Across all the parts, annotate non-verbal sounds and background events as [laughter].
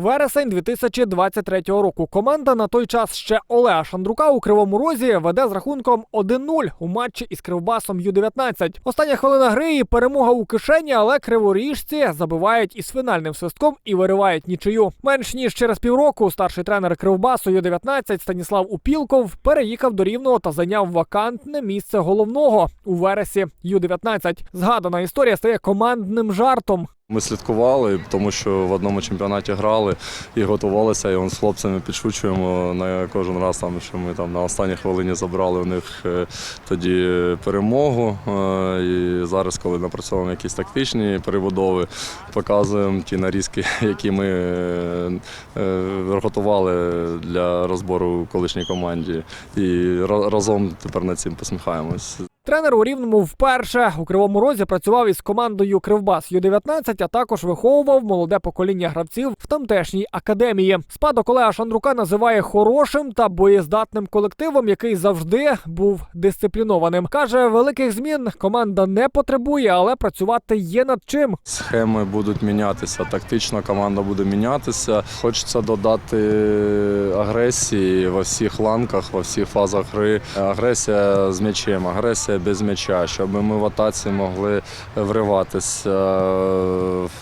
Вересень 2023 року. Команда на той час ще Олега Шандрука у Кривому Розі веде з рахунком 1-0 у матчі із Кривбасом Ю-19. Остання хвилина гри і перемога у кишені, але криворіжці забивають із фінальним свистком і виривають нічию. Менш ніж через півроку старший тренер Кривбасу Ю-19 Станіслав Упілков переїхав до Рівного та зайняв вакантне місце головного у вересі Ю-19. Згадана історія стає командним жартом. Ми слідкували, тому що в одному чемпіонаті грали і готувалися. І он з хлопцями підшучуємо на кожен раз, там, що ми там на останній хвилині забрали у них е, тоді перемогу. Е, І зараз, коли напрацьовуємо якісь тактичні перебудови, показуємо ті нарізки, [laughs] які ми е, готували для розбору колишній команді. І разом тепер над цим посміхаємось. Тренер у Рівному вперше у Кривому Розі працював із командою Кривбас Ю-19, а також виховував молоде покоління гравців в тамтешній академії. Спадок Олега Шандрука називає хорошим та боєздатним колективом, який завжди був дисциплінованим. Каже, великих змін команда не потребує, але працювати є над чим. Схеми будуть мінятися, тактично команда буде мінятися. Хочеться додати агресії во всіх ланках, во всіх фазах гри. Агресія з м'ячем, агресія без м'яча, щоб ми в атаці могли вриватися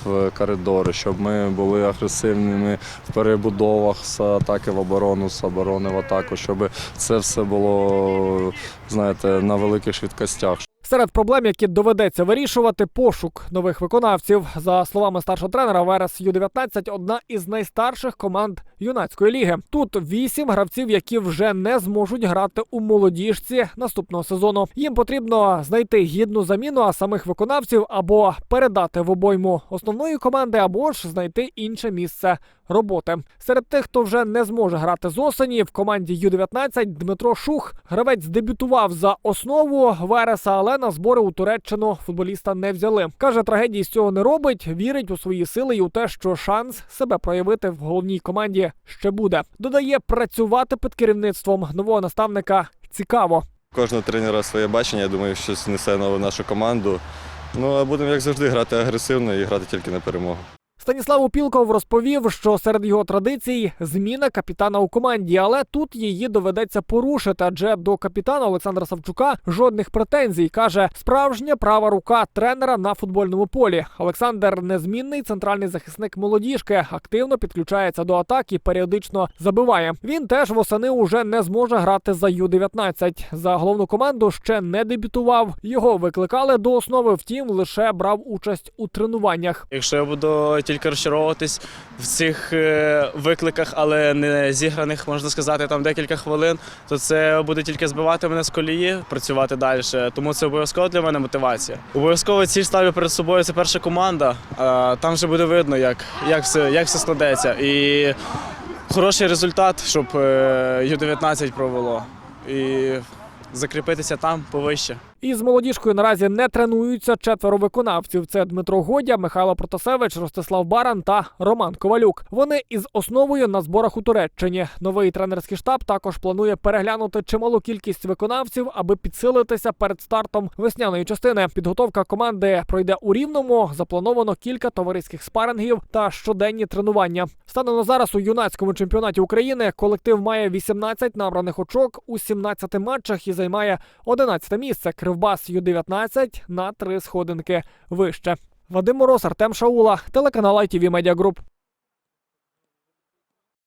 в коридори, щоб ми були агресивними в перебудовах з атаки в оборону, з оборони в атаку, щоб це все було знаєте, на великих швидкостях. Серед проблем, які доведеться вирішувати, пошук нових виконавців. За словами старшого тренера, Верес Ю-19 – одна із найстарших команд юнацької ліги. Тут вісім гравців, які вже не зможуть грати у молодіжці наступного сезону. Їм потрібно знайти гідну заміну, а самих виконавців або передати в обойму основної команди, або ж знайти інше місце роботи. Серед тих, хто вже не зможе грати з осені, в команді Ю-19 Дмитро Шух. Гравець дебютував за основу Вереса, але на збори у Туреччину футболіста не взяли. Каже, трагедії з цього не робить, вірить у свої сили і у те, що шанс себе проявити в головній команді ще буде. Додає, працювати під керівництвом нового наставника цікаво. Кожного тренера своє бачення, я думаю, щось несе нове в нашу команду. Ну а будемо як завжди грати агресивно і грати тільки на перемогу. Станіслав Упілков розповів, що серед його традицій зміна капітана у команді, але тут її доведеться порушити, адже до капітана Олександра Савчука жодних претензій. каже справжня права рука тренера на футбольному полі. Олександр незмінний центральний захисник молодіжки, активно підключається до атаки, періодично забиває. Він теж восени уже не зможе грати за Ю-19. За головну команду ще не дебютував. Його викликали до основи, втім лише брав участь у тренуваннях. Якщо я буду тільки розчаровуватись в цих е, викликах, але не зіграних, можна сказати, там декілька хвилин, то це буде тільки збивати мене з колії, працювати далі. Тому це обов'язково для мене мотивація. Обов'язково ціль ставлю перед собою. Це перша команда. Там вже буде видно, як, як, все, як все складеться. І хороший результат, щоб е, Ю-19 провело. І закріпитися там повище. Із молодіжкою наразі не тренуються четверо виконавців. Це Дмитро Годя, Михайло Протасевич, Ростислав Баран та Роман Ковалюк. Вони із основою на зборах у Туреччині. Новий тренерський штаб також планує переглянути чималу кількість виконавців, аби підсилитися перед стартом весняної частини. Підготовка команди пройде у рівному. Заплановано кілька товариських спарингів та щоденні тренування. Станом на зараз у юнацькому чемпіонаті України колектив має 18 набраних очок у 17 матчах і займає 11 місце. Кривбас Ю-19 на три сходинки вище. Вадим Мороз, Артем Шаула, телеканал ITV Media Group.